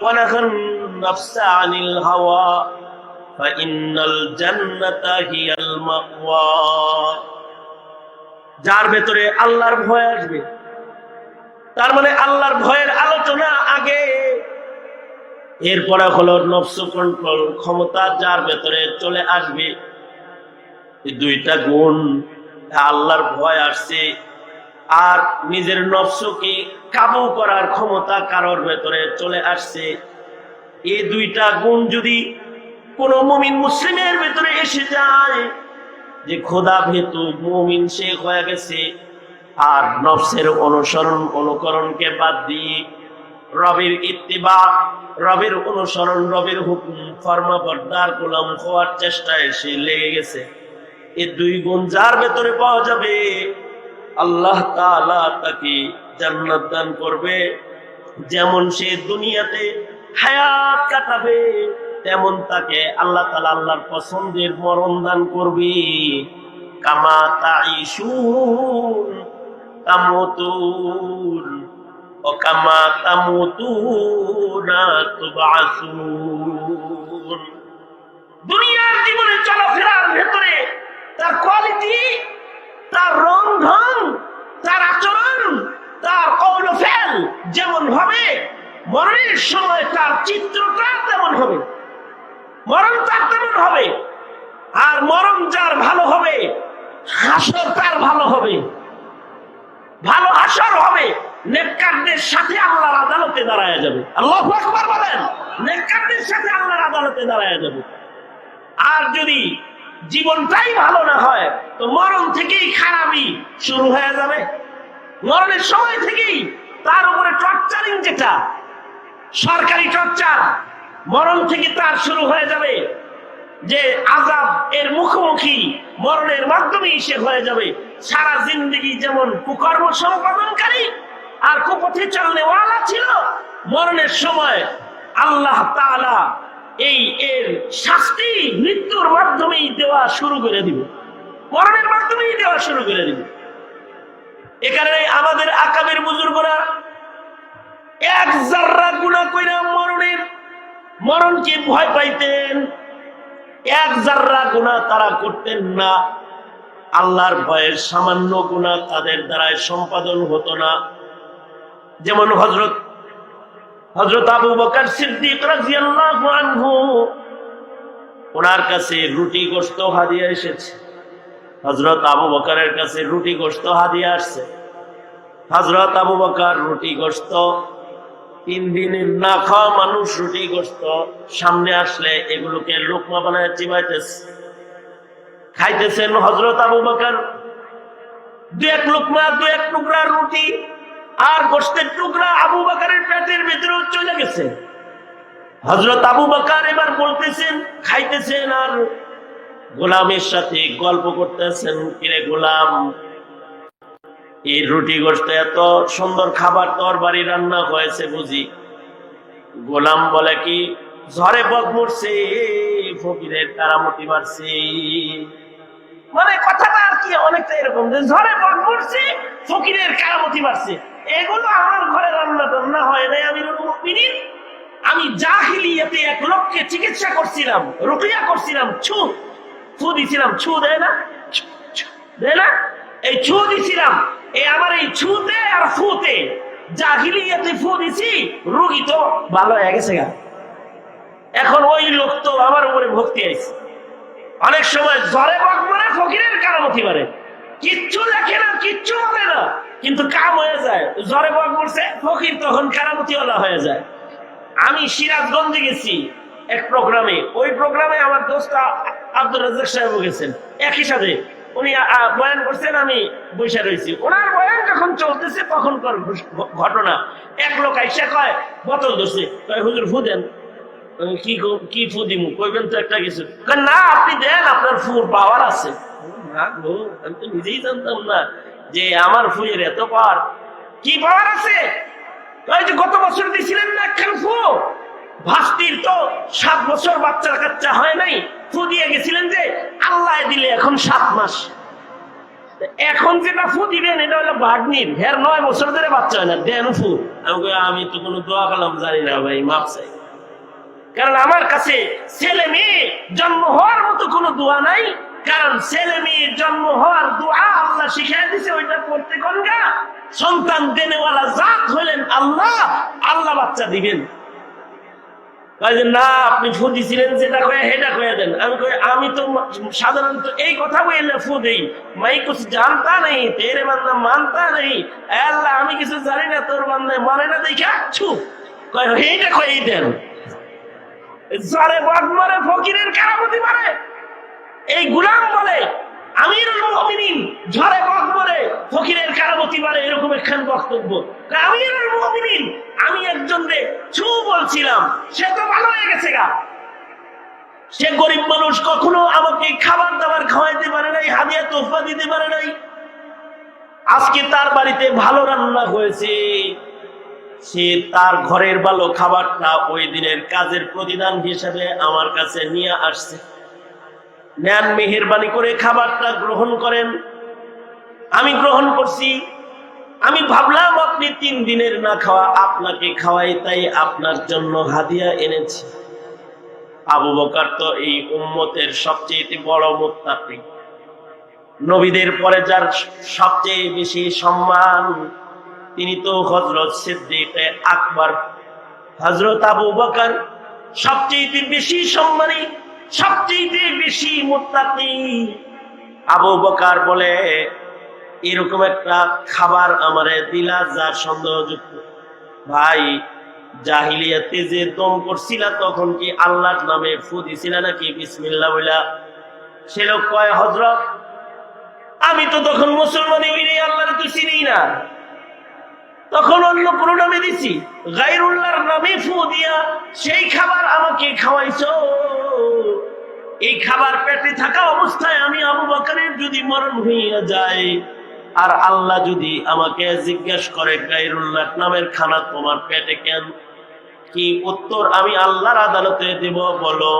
ونهى النفس عن الهوى فإن الجنة هي المأوى যার ভেতরে আল্লাহর ভয় আসবে তার মানে আল্লাহর ভয়ের আলোচনা আগে এরপরে হলো নফস কন্ট্রোল ক্ষমতা যার ভেতরে চলে আসবে এই দুইটা গুণ আল্লাহর ভয় আসছে আর নিজের নফসকে কাবু করার ক্ষমতা কারোর ভেতরে চলে আসছে। এই দুইটা গুণ যদি কোন মুমিন মুসলিমের ভেতরে এসে যায়, যে খোদা ভেতু মুমিন সে হয়ে গেছে, আর নফসের অনুসরণ অনুকরণকে বাদ দিয়ে রবের ইত্তিবা, রবের অনুসরণ, রবের হুকুম ফর্মা বর্দার গোলাম হওয়ার চেষ্টায় সে লেগে গেছে। এই দুই গুণ যার ভেতরে পাওয়া যাবে আল্লাহ তাকে জান্নাত দান করবে। যেমন সে দুনিয়াতে হায়াত কাটাবে, তেমন তাকে আল্লাহ তাআলা আল্লাহর পছন্দের মরণ দান করবে। কামা তামুতুন, ও দুনিয়ার জীবনে চলাফেরার ভেতরে তার কোয়ালিটি তার রং ঢং তার আচরণ, তার কৌল ফেল যেমন হবে, মরণের সময় তার চিত্রটা তেমন হবে, মরণ তার তেমন হবে, আর মরণ যার ভালো হবে, হাসর তার ভালো হবে, ভালো হাসর হবে, নেককারদের সাথে আল্লাহর আদালতে দাঁড়ায় যাবে। আল্লাহ আকবার বলেন, নেককারদের সাথে আল্লাহর আদালতে দাঁড়ায় যাবে। আর যদি জীবনটাই ভালো না হয়, তো মরণ থেকেই খারাপই শুরু হয়ে যাবে। মরণের সময় থেকেই তার উপরে টর্চারিং যেটা, সরকারি টর্চার, মরণ থেকে তার শুরু হয়ে যাবে। যে আজাব এর মুখোমুখি মরণের মাধ্যমেই সে হয়ে যাবে। সারা জিন্দগি যেমন কুকর্ম সম্পাদনকারী আর কুপথে চলনেওয়ালা ছিল, মরণের সময় আল্লাহ তাআলা এই এর শাস্তি মৃত্যুর মাধ্যমেই দেওয়া শুরু করে দিবে। মরণের মাধ্যমেই দেওয়া শুরু করে দিবে। এখানে আমাদের আকাবের বুজুর্গরা এক জাররা গুণা কইরা মরণের, মরণকে ভয় পাইতেন। এক জাররা গুণা তারা করতেন না। আল্লাহর ভয়ের সামান্য গুণা তাদের দ্বারাই সম্পাদন হতো না। যেমন হজরত হজরত আবু বকর সিদ্দিক ওনার কাছে রুটি গোশত হাদিয়া এসেছে। হজরত আবু বকরের কাছে রুটি গোশত হাদিয়া আসছে। হজরত আবু বকর রুটি গোস্ত তিন দিনের না খাওয়া মানুষ রুটি গোস্ত সামনে আসলে এগুলোকে লোকমা বানায় চিবাইতেছে। খাইতেছেন হজরত আবু বকর। দু এক লোকমা, দু এক টুকরা রুটি আর গোষ্ঠের টুকরা আবু বাকারের পেটের ভেতরেও চলে গেছে। হজরত আবু বাকার এবার বলতেছেন, খাইতেছেন আর গোলামের সাথে গল্প করতেছেন, কিরে গোলাম, এই রুটি গোষ্ঠ এত সুন্দর খাবার তোর বাড়ি রান্না হয়েছে বুঝি? গোলাম বলে, কি ঝড়ে বক মরছে, ফকিরের কারামতি মারছে মানে কথাটা আর কি, অনেকটা এরকম যে ঝড়ে বক মরছে, ফকিরের কারামতি মারছে এগুলো আমার ঘরে রান্না টান্না হয় নাই, আমি মুমিনিন আমি জাহিলিয়াতে এক লোককে চিকিৎসা করছিলাম রুকিয়া করছিলাম, ছু ছু দিছিলাম, ছু দেয় না? দেয় না? এই ছু দিছিলাম এই আমার এই ছুতে আর ফুতে। জাহিলিয়াতে ফু দিছি, রুগী তো ভালো হয়ে গেছে গা। এখন ওই লোক তো আমার উপরে ভক্তি আইছে অনেক সময় জ্বরে বক মারে ফকিরের কারামতি মারে। কিচ্ছু দেখে না, কিচ্ছু বলে না। কিন্তু কাম হয়ে যায়। জ্বরে বক মরছে, ফকির তখন কারামতিওয়ালা হয়ে যায়। আমি সিরাজগঞ্জে গেছি এক প্রোগ্রামে। ওই প্রোগ্রামে আমার দোস্ত আব্দুল রাজাক সাহেব গেছেন। একই সাথে উনি বয়ান করছেন, আমি বৈশা রয়েছি ওনার বয়ান যখন চলতেছে তখনকার ঘ- ঘটনা। এক লোক আইসা কয়, বোতল ধরছে। কয়, হুজুর, ফু দেন। কি কি ফু দিমু? কইবেন তো একটা কিছু। না, আপনি দেন, আপনার ফুর পাওয়ার আছে। না গো, আমি তো নিজেই জানতাম না। যে আমার ফুয়ের এত পাওয়ার। কি পাওয়ার আছে? ওই যে গত বছর দিছিলেন না একখান ফু? ভাস্তির তো সাত বছর বাচ্চা কাচ্চা হয় নাই। ফু দিয়ে গেছিলেন যে আল্লাহ দিলে এখন সাত মাস। এখন যেটা ফু দিবেন, এটা হলো ভাগ্নির। হের নয় বছর ধরে বাচ্চা হয় না, দেন ফু। আমি আমি তো কোনো দোয়া কালাম জানি না ভাই মাপ চাই। কারণ আমার কাছে ছেলে মেয়ে জন্ম হওয়ার মতো কোনো দোয়া নাই। কারণ ছেলে মেয়ে জন্ম হওয়ার দোয়া আল্লাহ শিখিয়ে দিছে, ওইটা করতে কোন গা? সন্তান দেনেওয়ালা জাত হলেন আল্লাহ আল্লাহ বাচ্চা দিবেন। না, আপনি ফু দিছিলেন যেটা কয়ে সেটা কয়ে দেন। আমি কই, আমি তো সাধারণত এই কথা বলে ফু দেই। মাই কুছ জানতা নেই, তেরে বান্দা মানতা নেই। আল্লাহ, আমি কিছু জানি না, তোর বান্দা মানে না দেখা, ছু। কয় এইটা কয়ে দেন। জরে বাদ মারে ফকিরের কারামতি মারে। এই গুলাম বলে খাবার দাবার খাওয়াইতে পারে নাই, হাদিয়া তোফা দিতে পারে নাই। আজকে তার বাড়িতে ভালো রান্না হয়েছে। সে তার ঘরের ভালো খাবারটা ওই দিনের কাজের প্রতিদান হিসেবে আমার কাছে নিয়ে আসছে। নেন মেহেরবানি করে খাবারটা গ্রহণ করেন। আমি গ্রহণ করছি। আমি ভাবলাম, আপনি তিন দিনের না খাওয়া আপনাকে খাওয়াই, তাই আপনার জন্য হাদিয়া এনেছি। আবু বকার তো এই উম্মতের সবচেয়ে বড় মুত্তাকি। নবীদের পরে যার সবচেয়ে বেশি সম্মান, তিনি তো হজরত সিদ্দিক আকবর। হজরত আবু বকর সবচেয়ে বেশি সম্মানী সবচেয়ে বেশি মুত্তাকি। আবু বকর বলে, এরকম একটা খাবার আমারে দিলা যা সন্দেহযুক্ত। ভাই, জাহিলিয়াতে যে দম করছিলা তখন কি আল্লাহর নামে ফু দিছিলা নাকি? বিসমিল্লাহ বইলা। সে লোক কয় হজরত আমি তো তখন মুসলমানি হইনি আল্লাহর তো চিনি না। তখন অন্য কোনো নামে দিছি। গাইরুল্লাহর নামে ফু দিয়া সেই খাবার আমাকে খাওয়াইছো। এই খাবার পেটে থাকা অবস্থায় আমি আবু বকরের যদি মরণ হইয়া যায়, আর আল্লাহ যদি আমাকে জিজ্ঞেস করে গাইরুল্লাহ নামের খানা তোমার পেটে কেন? কি উত্তর আমি আল্লাহর আদালতে দেব? বলো।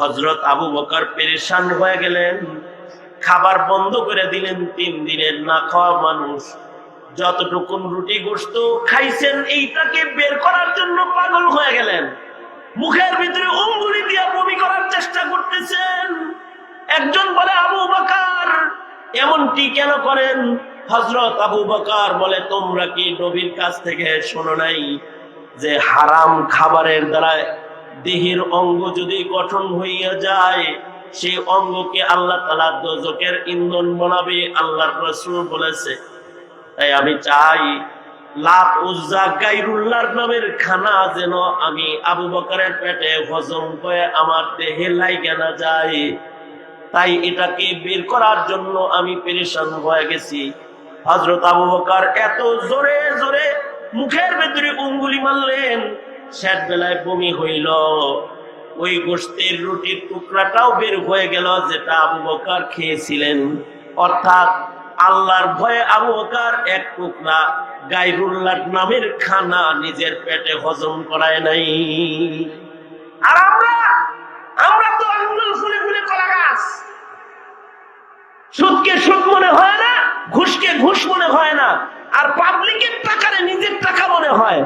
হজরত আবু বকর পেরেশান হয়ে গেলেন। খাবার বন্ধ করে দিলেন তিন দিনের না খাওয়া মানুষ। যতটুকুন রুটি গোস্ত খাইছেন, এইটাকে বের করার জন্য পাগল হয়ে গেলেন। মুখের ভিতরে অঙ্গুলি দিয়া বমি করার চেষ্টা করতেছেন। একজন বলে, আবু বাকার। এমনটি কেন করেন? হজরত আবু বকার বলে, তোমরা কি নবীর কাছ থেকে শোনো নাই যে হারাম খাবারের দ্বারা দেহের অঙ্গ যদি গঠন হইয়া যায় সেই অঙ্গকে আল্লাহ তালা দোজকের ইন্ধন বানাবে, আল্লাহর রসুল বলেছে। তাই আমি চাই লাভ উজ্জা গাইরুল্লাহর নামের খানা যেন আমি আবু বকরের পেটে হজম করে আমার দেহে লাইগে না যায়। তাই এটাকে বের করার জন্য আমি পেরেশান হয়ে গেছি। হজরত আবু বকর এত জোরে জোরে মুখের ভেতরে উঙ্গুলি মারলেন, শেষ বেলায় বমি হইল। ওই গোষ্ঠীর রুটির টুকরাটাও বের হয়ে গেল যেটা আবু বকর খেয়েছিলেন। অর্থাৎ আল্লাহর ভয়ে আবু বকর এক টুকরা গাইরুল্লাহ নামের খানা নিজের পেটে হজম করায় নাই। আর আমরা আমরা তো আঙ্গুল ফুলে ফুলে কলা গাছ। সুদকে সুদ মনে হয় না, ঘুষকে ঘুষ মনে হয় না। আর পাবলিকের টাকারে নিজের টাকা মনে হয়।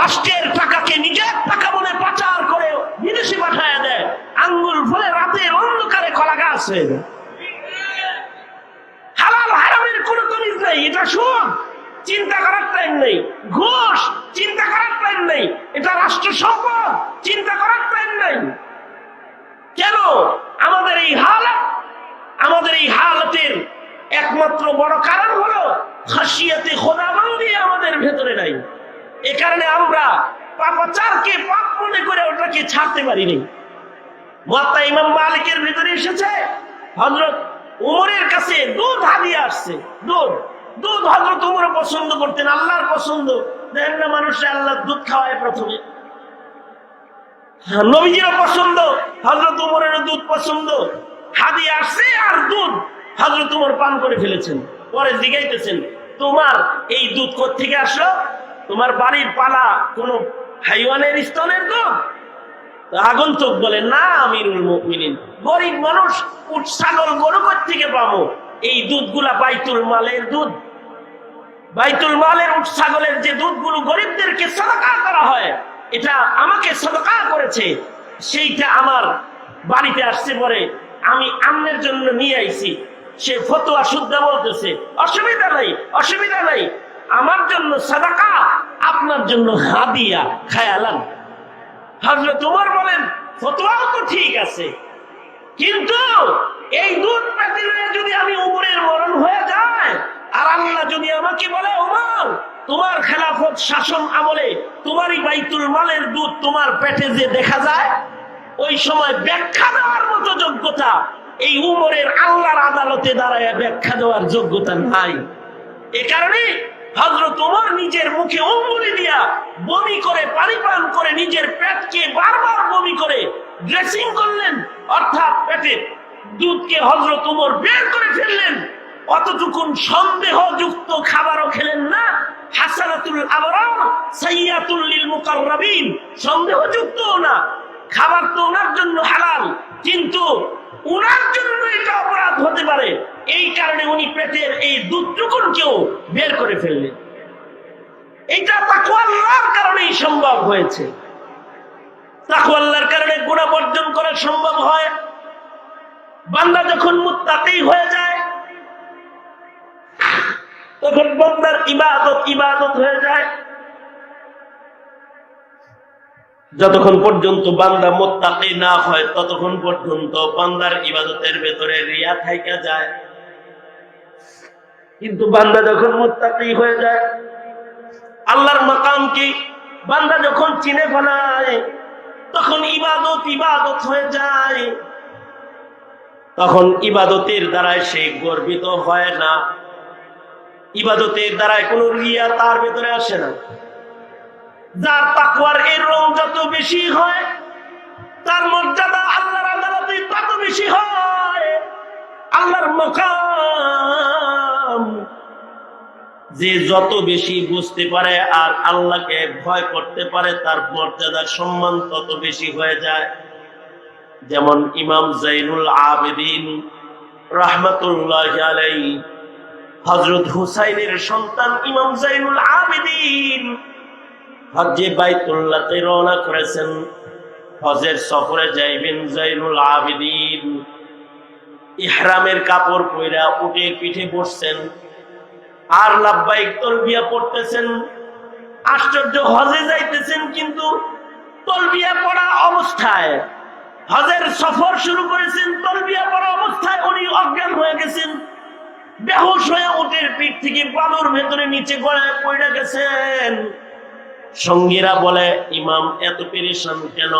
রাষ্ট্রের টাকাকে নিজের টাকা মনে পাচার করে বিদেশে পাঠায় দেয়। আঙ্গুল ফুলে রাতের অন্ধকারে কলা গাছ হয়ে যায়। হালাল হারামের কোনো তমিজ নেই, এটা সুদ। চিন্তা করার টাইম নেই। ঘুষ, চিন্তা করার টাইম নেই। এটা রাষ্ট্র সম্পদ, চিন্তা করার টাইম নেই। কেন? আমাদের এই হালত, আমাদের এই হালতের একমাত্র বড় কারণ হলো খাসিয়াতে খোদাবন্দি আমাদের ভেতরে নাই। এ কারণে আমরা পাপাচারকে পাপ মনে করে ওটাকে ছাড়তে পারিনি। মাত্তা ইমাম মালিকের ভেতরে এসেছে হজরত উমরের কাছে দুধ হারিয়ে আসছে, দুধ। দুধ হজরত উমর পছন্দ করতেন আল্লাহর পছন্দ। দেখেন না মানুষে আল্লাহ দুধ খাওয়ায় প্রথমে। হ্যাঁ, নবীজিরও পছন্দ হজরত উমরের দুধ পছন্দ। হাদি আসছে আর দুধ হজরত উমর পান করে ফেলেছেন পরে জিগাইতেছেন তোমার এই দুধ থেকে আসলো? তোমার বাড়ির পালা কোন হাইওয়ানের স্তনের দুধ? আগন্তুক বলে না আমিরুল মুমিনিন গরিব মানুষ উট ছাগল গরু থেকে পাবো? এই দুধগুলা বাইতুল মালের দুধ। বাইতুল মালের উট ছাগলের যে দুধগুলো গরিবদেরকে সদকা করা হয়, এটা আমাকে সদকা করেছে, সেইটা আমার বাড়িতে আসছে পরে আমি আমনের জন্য নিয়ে আইছি। সে ফতোয়া শুদ্ধ বলতেছে, অসুবিধা নাই অসুবিধা নাই, আমার জন্য সাদাকা, আপনার জন্য হাদিয়া, খায়ালান। হজরত তোমার বলেন, ফতোয়াও তো ঠিক আছে, কিন্তু এই দুধ পেতে যদি আমি উমরের মরণ হয়ে যায় আর আল্লাহ যদি আমাকে বলে, উমর, তোমার খেলাফত শাসন আমলে তোমারই বাইতুল মালের দুধ তোমার পেটে যে দেখা যায়, ওই সময় ব্যাখ্যা দেওয়ার মতো যোগ্যতা, এই উমরের আল্লাহর আদালতে দাঁড়ায় ব্যাখ্যা দেওয়ার যোগ্যতা নাই। এ কারণে হজরত উমর নিজের মুখে অঙ্গুলি দিয়া বমি করে পানি পান করে নিজের পেটকে বারবার বমি করে ড্রেসিং করলেন, অর্থাৎ পেটে দুধকে হজরত উমর বের করে ফেললেন। অতটুকুন সন্দেহযুক্ত খাবারও খেলেন না। জন্য এটা অপরাধ হতে পারে। এই কারণে উনি পেটের এই বের করে ফেললেন। কারণেই সম্ভব হয়েছে। তাকুয়াল্লাহর কারণে গুণা বর্জন করা সম্ভব হয়। বান্দা যখন মুত্তাকি হয়ে যায়, তখন বান্দার ইবাদত ইবাদত হয়ে যায়। যতক্ষণ পর্যন্ত বান্দা মোত্তাকি না হয়, ততক্ষণ পর্যন্ত বান্দার ইবাদতের ভেতরে রিয়া থাইকা যায়। কিন্তু বান্দা যখন মোত্তাকি হয়ে যায়, আল্লাহর মাকাম কি? বান্দা যখন চিনে ফেলায়, তখন ইবাদত ইবাদত হয়ে যায়। তখন ইবাদতের দ্বারায় সে গর্বিত হয় না। ইবাদতের দ্বারায় কোনো রিয়া তার ভেতরে আসে না। যার তাকওয়ার এর রং যত বেশি হয়, তার মর্যাদা আল্লাহর আদালতে তত বেশি হয়। আল্লাহর মকাম যে যত বেশি বুঝতে পারে আর আল্লাহকে ভয় করতে পারে, তার মর্যাদার সম্মান তত বেশি হয়ে যায়। যেমন ইমাম জাইনুল আবেদিন রহমতুল্লাহ আলাই হজরত হুসাইনের সন্তান ইমাম জাইনুল আবেদিন। হজ্জে বাইতুল্লাহতে রওনা করেছেন, হজের সফরে যাইবেন জাইনুল আবেদিন। ইহরামের কাপড় পইরা উটের পিঠে বসছেন, আর লাভবাইক তলবিয়া পড়তেছেন। আশ্চর্য হজে যাইতেছেন, কিন্তু তলবিয়া পড়া অবস্থায় হজের সফর শুরু করেছেন, তলবিয়া পড়া অবস্থায় উনি অজ্ঞান হয়ে গেছেন। বেহুশ হয়ে উটের পিঠ থেকে বালুর ভেতরে নিচে গড়ায় পড়ে গেছেন। সঙ্গীরা বলে, ইমাম, এত পেরেশান কেন?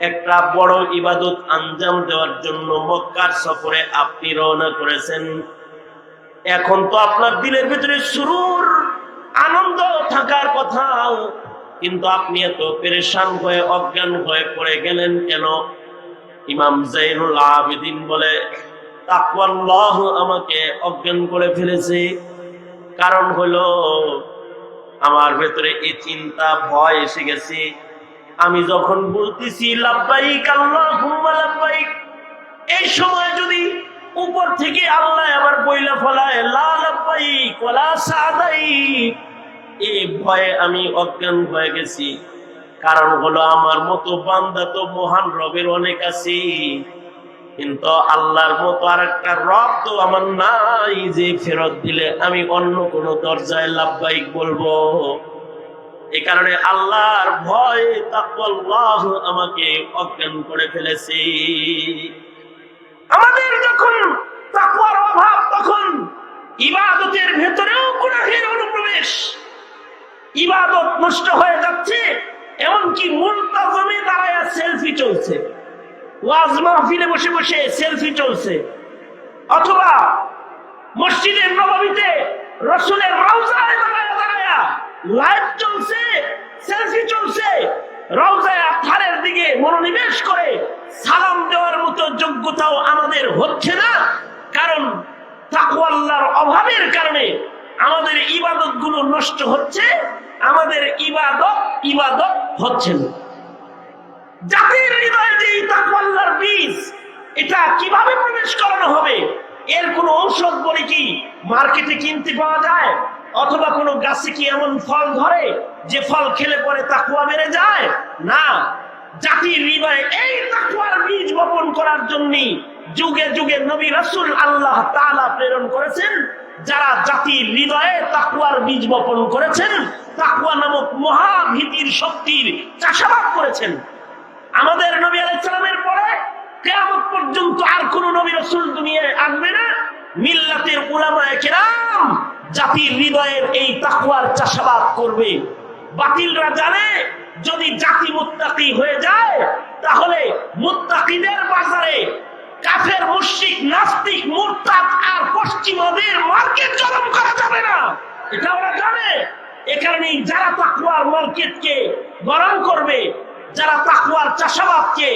একটা বড় ইবাদত আঞ্জাম দেওয়ার জন্য মক্কার সফরে আপনি রওনা করেছেন। এখন তো আপনার দিলের ভিতরে সুরুর আনন্দ থাকার কথা কিন্তু আপনি এত পেরেশান হয়ে, অজ্ঞান হয়ে পড়ে গেলেন কেন? ইমাম জাইনুল আবেদিন বলে, তাকওয়াল্লাহ আমাকে অজ্ঞান করে ফেলেছে। কারণ হলো, আমার ভেতরে এই চিন্তা, ভয় এসে গেছে। আমি যখন বলতেছি লাভবাহিক আল্লাহ লাভবাহিক এই সময় যদি উপর থেকে আল্লাহ আবার বইলা ফলায় লাভবাহিক ওলা সাদাই এই ভয়ে আমি অজ্ঞান হয়ে গেছি। কারণ হলো আমার মতো বান্দা তো মহান রবের অনেক আছে। কিন্তু আল্লাহর মতো আর একটা রব তো আমার নাই যে ফেরত দিলে আমি অন্য কোন দরজায় লাভবাহিক বলব। এ কারণে আল্লাহর ভয়, তাকওয়াল্লাহ আমাকে অজ্ঞান করে ফেলেছে। আমাদের যখন তাকওয়ার অভাব, তখন ইবাদতের ভেতরেও গুনাহের অনুপ্রবেশ ইবাদত নষ্ট হয়ে যাচ্ছে, এমনকি মুলতাজমে দাঁড়ায় সেলফি চলছে। ওয়াজ মাহফিলে বসে বসে সেলফি চলছে। অথবা মসজিদের নবমীতে রসুলের রওজায় দাঁড়ায় দাঁড়ায় লাইভ চলছে, সেলফি চলছে। রওজায় থারের দিকে মনোনিবেশ করে সালাম দেওয়ার মতো যোগ্যতাও আমাদের হচ্ছে না, কারণ তাকওয়াল্লাহর অভাবের কারণে আমাদের ইবাদতগুলো নষ্ট হচ্ছে, আমাদের ইবাদত ইবাদত হচ্ছে না। জাতির হৃদয়ে যে এই তাকওয়াল্লাহর বীজ, এটা কীভাবে প্রবেশ করানো হবে? এর কোনো ঔষধ বলে কি মার্কেটে কিনতে পাওয়া যায়? অথবা কোনো গাছে কি এমন ফল ধরে যে ফল খেলে পরে তাকুয়া বেড়ে যায়? না। জাতির হৃদয়ে এই তাকুয়ার বীজ বপন করার জন্য যুগে যুগে নবী রাসূল আল্লাহ তাআলা প্রেরণ করেছেন। যারা জাতির হৃদয়ে তাকুয়ার বীজ বপন করেছেন, তাকুয়া নামক মহাভীতির শক্তির চাষাবাদ করেছেন। আমাদের নবী আলাইসালামের পরে কেয়ামত পর্যন্ত আর কোন নবী রসুল দুনিয়ায় আনবে না। মিল্লাতের উলামায় কেরাম জাতির হৃদয়ের এই তাকুয়ার চাষাবাদ করবে। বাতিলরা জানে, যদি জাতি মুত্তাকি হয়ে যায়, তাহলে মুত্তাকিদের বাজারে কাফের, মুশরিক, নাস্তিক, মুরতাদ আর পশ্চিমাদের মার্কেট জলম করা যাবে না। এটা ওরা জানে। এ কারণেই যারা তাকুয়ার মার্কেটকে গরম করবে, যারা তাকুয়ার চাষাবাদকে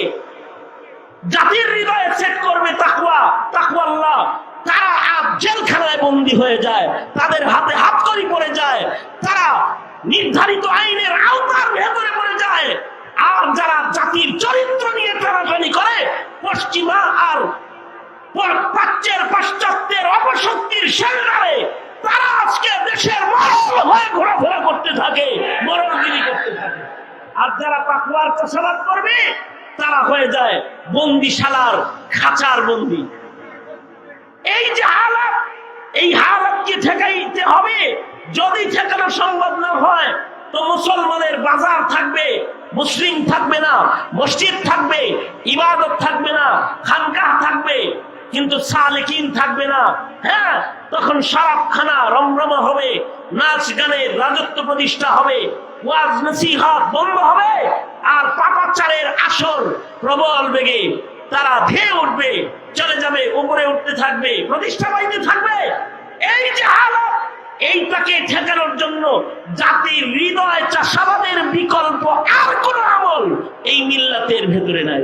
জাতির হৃদয়ে সেট করবে তাকুয়া তাকুয়া আল্লাহ তারা আজ জেলখানায় বন্দী হয়ে যায়, তাদের হাতে হাত করি পড়ে যায়, তারা নির্ধারিত আইনের আওতার ভেতরে পড়ে যায়। আর যারা জাতির চরিত্র নিয়ে টানাটানি করে, পশ্চিমা আর প্রাচ্যের পাশ্চাত্যের অপশক্তির সেন্টারে তারা আজকে দেশের হয়ে ঘোরাফেরা করতে থাকে, মরণগিরি করতে থাকে। আর যারা তাকুয়ার চাষাবাদ করবে, তারা হয়ে যায় বন্দিশালার খাঁচার বন্দি। এই যে হালাত, এই হালাতকে ঠেকাইতে হবে। যদি ঠেকানো সম্ভব না হয়, তো মুসলমানের বাজার থাকবে, মুসলিম থাকবে না, মসজিদ থাকবে, ইবাদত থাকবে না থাকবে কিন্তু সালেকিন থাকবে না। হ্যাঁ তখন খানা রমরমা হবে, নাচ গানের রাজত্ব প্রতিষ্ঠা হবে, ওয়াজ নসিহত বন্ধ হবে, আর পাপাচারের আসর প্রবল বেগে তারা ধেয়ে উঠবে, চলে যাবে, উপরে উঠতে থাকবে, প্রতিষ্ঠা বাহিনী থাকবে। এই যে হালত এইটাকে ঠেকানোর জন্য জাতির হৃদয় চাষাবাদের বিকল্প আর কোন আমল এই মিল্লাতের ভেতরে নাই।